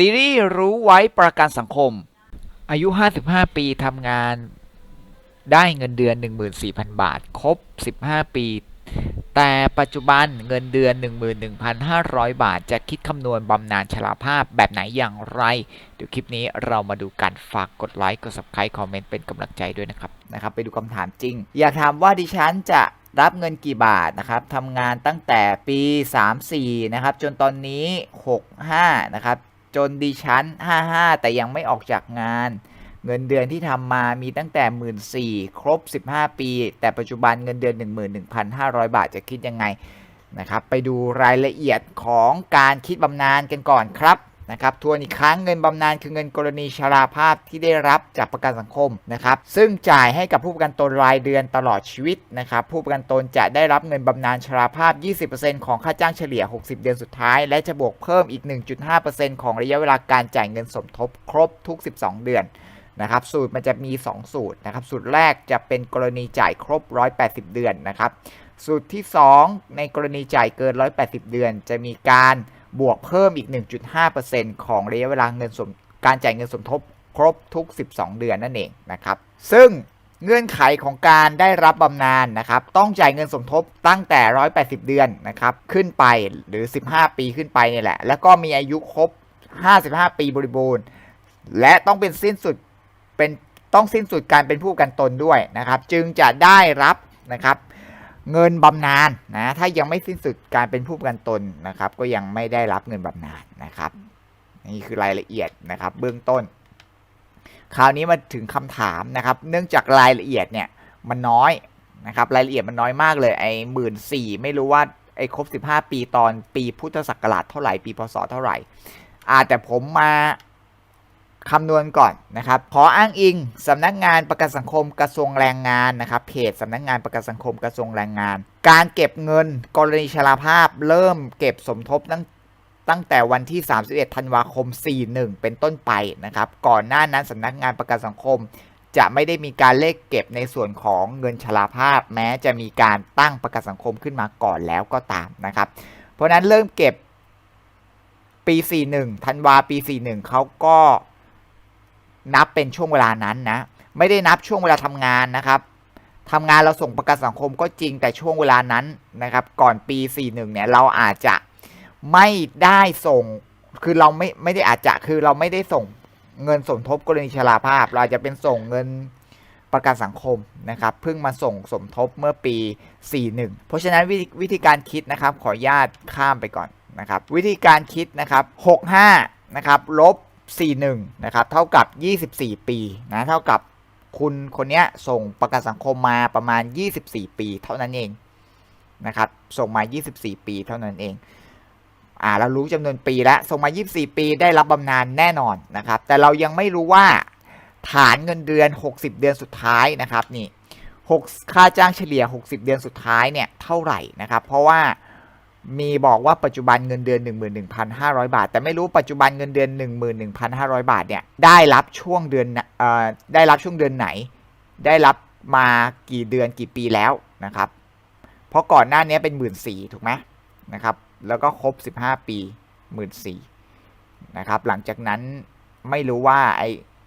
ซีรีส์รู้ไว้ประกันสังคม อายุ 55 ปีทำงานได้เงินเดือน 14,000 บาท ครบ 15 ปี แต่ปัจจุบันเงินเดือน 11,500 บาท จะคิดคำนวณบำนาญชราภาพแบบไหนอย่างไร เดี๋ยวคลิปนี้เรามาดูกันฝากกดไลค์ กด subscribe คอมเมนต์เป็นกำลังใจด้วยนะครับนะครับ ไปดูคำถามจริง อยากถามว่าดิฉันจะรับเงินกี่บาทนะครับทำงานตั้งแต่ปี 34 นะครับ จนตอนนี้ 65 นะครับ จนดิฉัน 55 แต่ยังไม่ออกจากงาน เงินเดือนที่ทำมามีตั้งแต่ 1 4ื่นครบ 15 ปี แต่ปัจจุบันเงินเดือน 11,500 บาทจะคิดยังไงนะครับ ไปดูรายละเอียดของการคิดบำนาญกันก่อนครับ นะครับทวนอีกครั้งเงินบำนาญคือเงินกรณีชราภาพที่ได้รับจากประกันสังคมนะครับซึ่งจ่ายให้กับผู้ประกันตนรายเดือนตลอดชีวิตนะครับผู้ประกันตนจะได้รับเงินบำนาญชราภาพ 20%ของค่าจ้างเฉลี่ย 60 เดือนสุดท้าย และจะบวกเพิ่มอีก 1.5%ของระยะเวลาการจ่ายเงินสมทบครบทุก 12 เดือนนะครับสูตรมันจะมี 2 สูตรนะครับสูตรแรกจะเป็นกรณีจ่ายครบ 180 เดือนนะครับสูตรที่ 2 ในกรณีจ่ายเกิน 180 เดือน จะมีการ บวกเพิ่มอีก 1.5%ของระยะเวลาเงินสมการจ่ายเงินสมทบครบทุก 12 เดือนนั่นเองนะครับ ซึ่งเงื่อนไขของการได้รับบำนาญนะครับ ต้องจ่ายเงินสมทบตั้งแต่ 180 เดือนนะครับ ขึ้นไปหรือ 15 ปีขึ้นไปนี่แหละ แล้วก็มีอายุครบ 55 ปีบริบูรณ์ และต้องเป็นสิ้นสุดเป็นต้องสิ้นสุดการเป็นผู้กันตนด้วยนะครับ จึงจะได้รับนะครับ เงินบำนาญนะถ้ายังไม่สิ้นสุดการเป็นผู้ประกันตนนะครับ ก็ยังไม่ได้รับเงินบำนาญนะครับนี่คือรายละเอียดนะครับ เบื้องต้น คราวนี้มาถึงคำถามนะครับ เนื่องจากรายละเอียดเนี่ยมันน้อยนะครับ รายละเอียดมันน้อยมากเลยไอ้หมื่นสี่ไม่รู้ว่าไอ้ครบ 15 ปีตอนปีพุทธศักราชเท่าไหร่ปีพศเท่าไหร่อาแต่ผมมา คำนวณก่อนนะครับ ขออ้างอิงสำนักงานประกันสังคมกระทรวงแรงงานนะครับ เพจสำนักงานประกันสังคมกระทรวงแรงงาน การเก็บเงินกรณีชราภาพ เริ่มเก็บสมทบตั้งตั้งแต่วันที่ 31 ธันวาคม 41 เป็นต้นไปนะครับ ก่อนหน้านั้นสำนักงานประกันสังคม จะไม่ได้มีการเลขเก็บในส่วนของเงินชราภาพ แม้จะมีการตั้งประกันสังคมขึ้นมาก่อนแล้วก็ตามนะครับ เพราะนั้นเริ่มเก็บปี 41 ธันวาปี 41เขาก็ นับเป็นช่วงเวลานั้นนะ ไม่ได้นับช่วงเวลาทำงานนะครับทำงานเราส่งประกันสังคมก็จริงแต่ช่วงเวลานั้นนะครับ ก่อนปี 41 เนี่ยเราอาจจะไม่ได้ส่ง คือเราไม่ไม่ได้อาจจะคือเราไม่ได้ส่งเงินสมทบกรณีชราภาพ เราจะเป็นส่งเงินประกันสังคมนะครับเพิ่งมาส่งสมทบเมื่อปี 41 เพราะฉะนั้นวิธีวิธีการคิดนะครับ ขออนุญาตข้ามไปก่อนนะครับ วิธีการคิดนะครับ 65 นะครับ ลบ 41นะครับเท่ากับ 24 ปีนะเท่ากับคุณคนนี้ส่งประกันสังคมมาประมาณ 24 ปี เท่านั้นเองนะครับส่งมา 24 ปีเท่านั้นเองอ่าเรารู้จำนวนปีแล้วส่งมา 24 ปีได้รับบำนาญแน่นอนนะครับ แต่เรายังไม่รู้ว่าฐานเงินเดือน 60 เดือนสุดท้ายนะครับนี่6ค่าจ้างเฉลี่ย 60 เดือนสุดท้ายเนี่ยเท่าไหร่นะครับ เพราะว่า มีบอกว่าปัจจุบันเงินเดือน 11,500 บาท แต่ไม่รู้ปัจจุบันเงินเดือน 11,500 บาทเนี่ยได้รับช่วงเดือนเอ่อได้รับช่วงเดือนไหน ได้รับมากี่เดือนกี่ปีแล้วนะครับ เพราะก่อนหน้านี้เป็น 1 4ื่นถูกไหมนะครับ แล้วก็ครบ 15 ปี 1 4ื่นนะครับ หลังจากนั้นไม่รู้ว่าไอ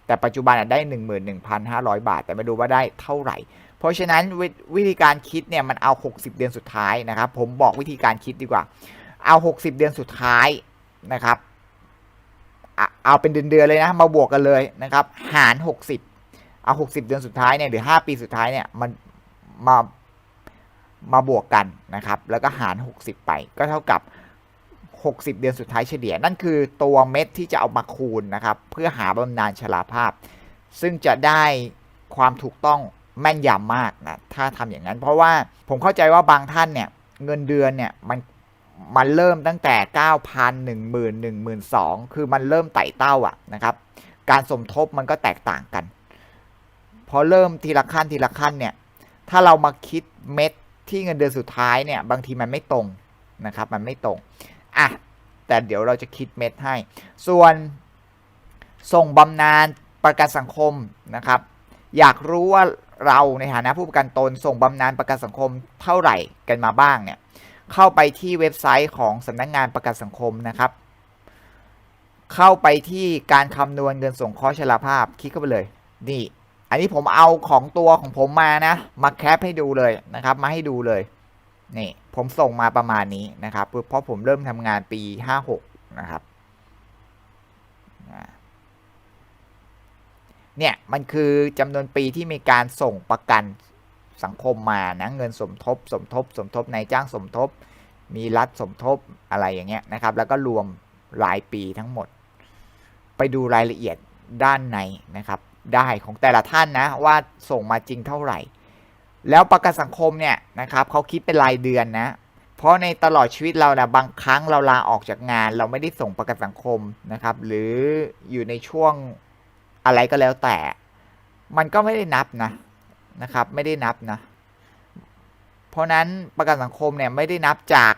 แต่ปัจจุบันได้ 11,500 บาท แต่ไม่รู้ว่าได้เท่าไหร่ เพราะฉะนั้นววิธีการคิดเนี่ยมันเอา 60 เดือนสุดท้ายนะครับ ผมบอกวิธีการคิดดีกว่า เอา 60 เดือนสุดท้ายนะครับ เอาเป็นเดือนๆเลยนะ มาบวกกันเลยนะครับ หาร 60 เอา 60 เดือนสุดท้ายเนี่ยหรือ 5 ปีสุดท้ายเนี่ยมันมามาบวกกันนะครับ แล้วก็หาร 60 ไป ก็เท่ากับ 60 เดือนสุดท้ายเฉลี่ย นั่นคือตัวเม็ดที่จะเอามาคูณนะครับ เพื่อหาบำนาญชราภาพ ซึ่งจะได้ความถูกต้อง แม่นยำมากนะถ้าทำอย่างนั้น เพราะว่าผมเข้าใจว่าบางท่านเนี่ย เงินเดือนเนี่ยมันมันเริ่มตั้งแต่ 9,000 1 0 0 0 1 2 0คือมันเริ่มไต่เต้าอะนะครับ การสมทบมันก็แตกต่างกัน พอเริ่มทีละขั้นทีละขั้นเนี่ย ถ้าเรามาคิดเม็ดที่เงินเดือนสุดท้ายเนี่ย บางทีมันไม่ตรงนะครับ มันไม่ตรงอะแต่เดี๋ยวเราจะคิดเม็ดให้ ส่วนส่งบำนาญประกันสังคมนะครับ อยากรู้ว่า เราในฐานะผู้ประกันตนส่งบำนาญประกันสังคมเท่าไหร่กันมาบ้างเนี่ยเข้าไปที่เว็บไซต์ของสำนักงงานประกันสังคมนะครับ เข้าไปที่การคำนวณเงินสงเคราะห์ชราภาพคลิกเข้าไปเลยนี่ อันนี้ผมเอาของตัวของผมมานะมาแคปให้ดูเลยนะครับ มาให้ดูเลยนี่ผมส่งมาประมาณนี้นะครับเพราะผมเริ่มทำงานปี 56 นะครับ เนี่ยมันคือจำนวนปีที่มีการส่งประกันสังคมมานะเงินสมทบ สมทบ สมทบนายจ้างสมทบ มีรัฐสมทบอะไรอย่างเงี้ยนะครับ แล้วก็รวมรายปีทั้งหมด ไปดูรายละเอียดด้านในนะครับ ได้ของแต่ละท่านนะว่าส่งมาจริงเท่าไหร่ แล้วประกันสังคมเนี่ยนะครับเขาคิดเป็นรายเดือนนะ เพราะในตลอดชีวิตเรานะบางครั้งเราลาออกจากงาน เราไม่ได้ส่งประกันสังคมนะครับ หรืออยู่ในช่วง อะไรก็แล้วแต่ มันก็ไม่ได้นับนะนะครับ ไม่ได้นับนะ เพราะนั้นประกันสังคมเนี่ยไม่ได้นับจาก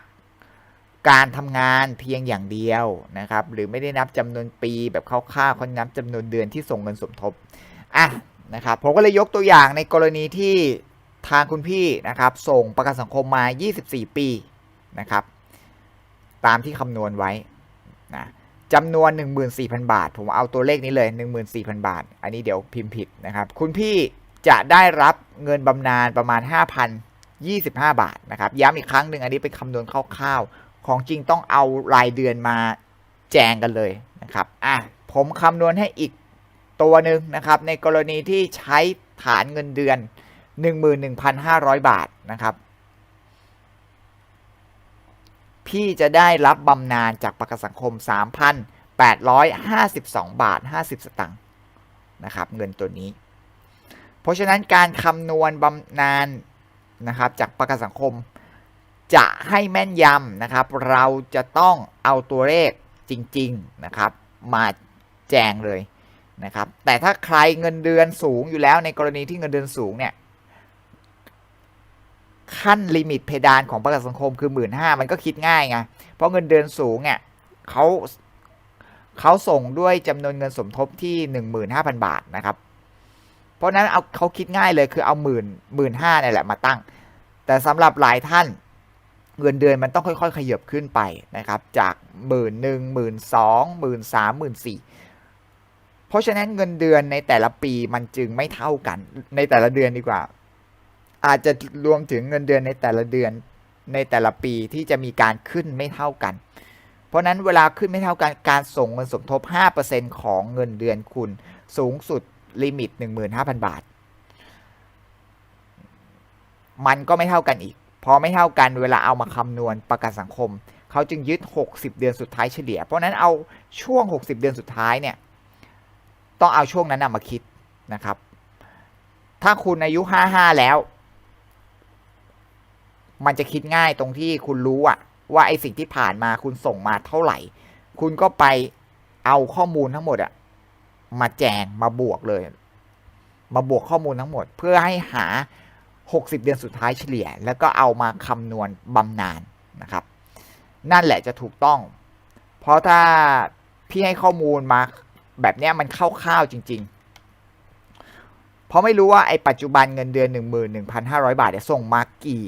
การทำงานเพียงอย่างเดียวนะครับ หรือไม่ได้นับจำนวนปีแบบคร่าวๆเขานับจำนวนเดือนที่ส่งเงินสมทบอะนะครับผมก็เลยยกตัวอย่างในกรณีที่ทางคุณพี่นะครับ ส่งประกันสังคมมา 24 ปีนะครับ ตามที่คำนวณไว้นะ จำนวน 14,000 บาท ผมเอาตัวเลขนี้เลย 14,000 บาท อันนี้เดี๋ยวพิมพ์ผิดนะครับ คุณพี่จะได้รับเงินบำนาญประมาณ 5,025 บาทนะครับ ย้ำอีกครั้งหนึ่งอันนี้เป็นคำนวณคร่าวๆ ของจริงต้องเอารายเดือนมาแจงกันเลยนะครับอะผมคำนวณให้อีกตัวหนึ่งนะครับ ในกรณีที่ใช้ฐานเงินเดือน 11,500 บาทนะครับ พี่จะได้รับบำนาญจากประกันสังคม 3,852 บาท 50 สตางค์นะครับเงินตัวนี้ เพราะฉะนั้นการคำนวณบำนาญนะครับจากประกันสังคม จะให้แม่นยำนะครับ เราจะต้องเอาตัวเลขจริง ๆนะครับ มาแจงเลยนะครับ แต่ถ้าใครเงินเดือนสูงอยู่แล้วในกรณีที่เงินเดือนสูงเนี่ย ขั้นลิมิตเพดานของประกันสังคมคือหมื่นห้ามันก็คิดง่ายไง เพราะเงินเดือนสูงเนี่ยเขาเขาส่งด้วยจำนวนเงินสมทบที่หนึ่งหมื่นห้าพันบาทนะครับ เพราะนั้นเอาเขาคิดง่ายเลยคือเอาหมื่นหมื่นห้าเนี่ยแหละมาตั้ง แต่สำหรับหลายท่านเงินเดือนมันต้องค่อยๆ ขยับขึ้นไปนะครับ จากหมื่นหนึ่งหมื่นสองหมื่นสามหมื่นสี่เพราะฉะนั้นเงินเดือนในแต่ละปีมันจึงไม่เท่ากันในแต่ละเดือนดีกว่า อาจจะรวมถึงเงินเดือนในแต่ละเดือนในแต่ละปีที่จะมีการขึ้นไม่เท่ากัน เพราะนั้นเวลาขึ้นไม่เท่ากันการส่งเงินสมทบ 5%ของเงินเดือนคุณ สูงสุดลิมิต 15,000 บาท มันก็ไม่เท่ากันอีก พอไม่เท่ากันเวลาเอามาคำนวณประกันสังคม เขาจึงยึด 60 เดือนสุดท้ายเฉลี่ย เพราะนั้นเอาช่วง 60 เดือนสุดท้ายเนี่ยต้องเอาช่วงนั้นมาคิดนะครับ ถ้าคุณอายุ 55 แล้ว มันจะคิดง่ายตรงที่คุณรู้อะว่าไอสิ่งที่ผ่านมาคุณส่งมาเท่าไหร่ คุณก็ไปเอาข้อมูลทั้งหมดอะมาแจงมาบวกเลย มาบวกข้อมูลทั้งหมด เพื่อให้หา 60 เดือนสุดท้ายเฉลี่ย แล้วก็เอามาคำนวณบำนาญนะครับ นั่นแหละจะถูกต้อง เพราะถ้าพี่ให้ข้อมูลมาแบบนี้มันคร่าๆจริง ๆ เพราะไม่รู้ว่าไอ้ปัจจุบันเงินเดือน 11,500 บาทเนี่ยส่งมากี่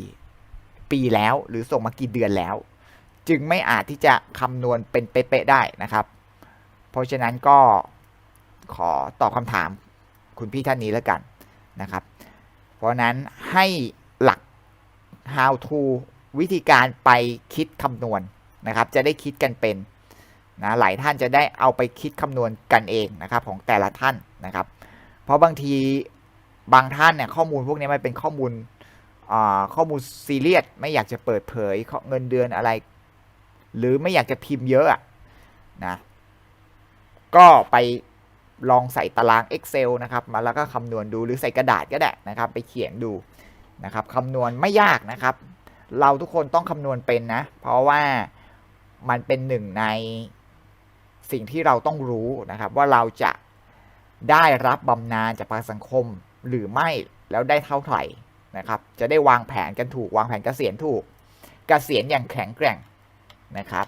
ปีแล้ว หรือส่งมากี่เดือนแล้ว จึงไม่อาจที่จะคำนวณเป็นเป๊ะๆได้นะครับ เพราะฉะนั้นก็ขอตอบคำถามคุณพี่ท่านนี้แล้วกันนะครับ เพราะนั้นให้หลัก how to วิธีการไปคิดคำนวณนะครับ จะได้คิดกันเป็นนะหลายท่านจะได้เอาไปคิดคำนวณกันเองนะครับ ของแต่ละท่านนะครับ เพราะบางทีบางท่านเนี่ยข้อมูลพวกนี้มันเป็นข้อมูล ข้อมูลซีเรียสไม่อยากจะเปิดเผยเงินเดือนอะไร หรือไม่อยากจะพิมพ์เยอะนะก็ไปลองใส่ตาราง Excel นะครับมาแล้วก็คำนวณดูหรือใส่กระดาษก็ได้นะครับ ไปเขียนดูนะครับคำนวณไม่ยากนะครับ เราทุกคนต้องคำนวณเป็นนะ เพราะว่ามันเป็นหนึ่งในสิ่งที่เราต้องรู้นะครับ ว่าเราจะได้รับบำนาญจากประกันสังคมหรือไม่แล้วได้เท่าไหร่ นะครับ จะได้วางแผนกันถูกวางแผนเกษียณถูกเกษียณอย่างแข็งแกร่งนะครับ